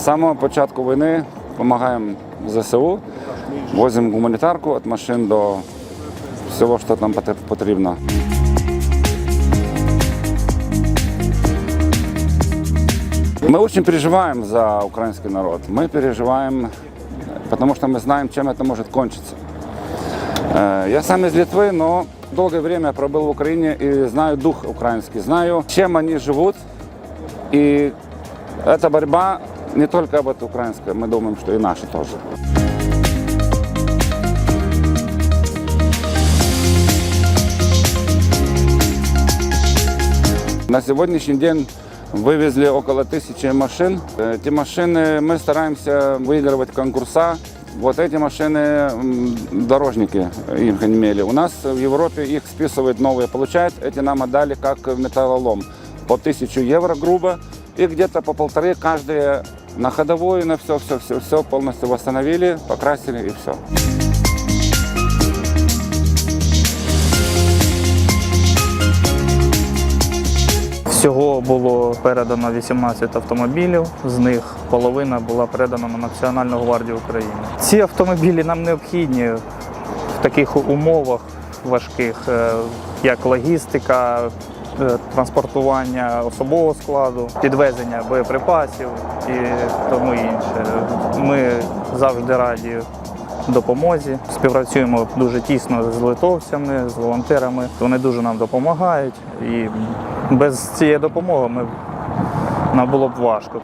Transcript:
З самого початку війни допомагаємо ЗСУ, возимо гуманітарку від машин до всього, що нам потр- потрібно. Мы очень переживаем за украинский народ. Мы переживаем, потому что мы знаем, чем это может кончиться. Э, Я сам из Литвы, но долгое время пробыл в Украине и знаю дух украинский, знаю, чем они живут. И эта борьба Не только вот украинская, мы думаем, что и наша тоже. На сегодняшний день вывезли около тысячи машин. Эти машины мы стараемся выигрывать конкурса. Вот эти машины дорожники их имели. У нас в Европе их списывают новые, получают. Эти нам отдали как металлолом. По тысячу евро грубо. И где-то по полторы каждые на ходовую, на все, все, все, все полностью восстановили, покрасили и все. Всього було передано 18 автомобілів, з них половина була передана на Національну гвардію України. Ці автомобілі нам необхідні в таких умовах важких, е, як логістика, транспортування особового складу, підвезення боєприпасів і тому інше. Ми завжди раді допомозі. Співпрацюємо дуже тісно з литовцями, з волонтерами. Вони дуже нам допомагають. І без цієї допомоги ми, нам було б важко.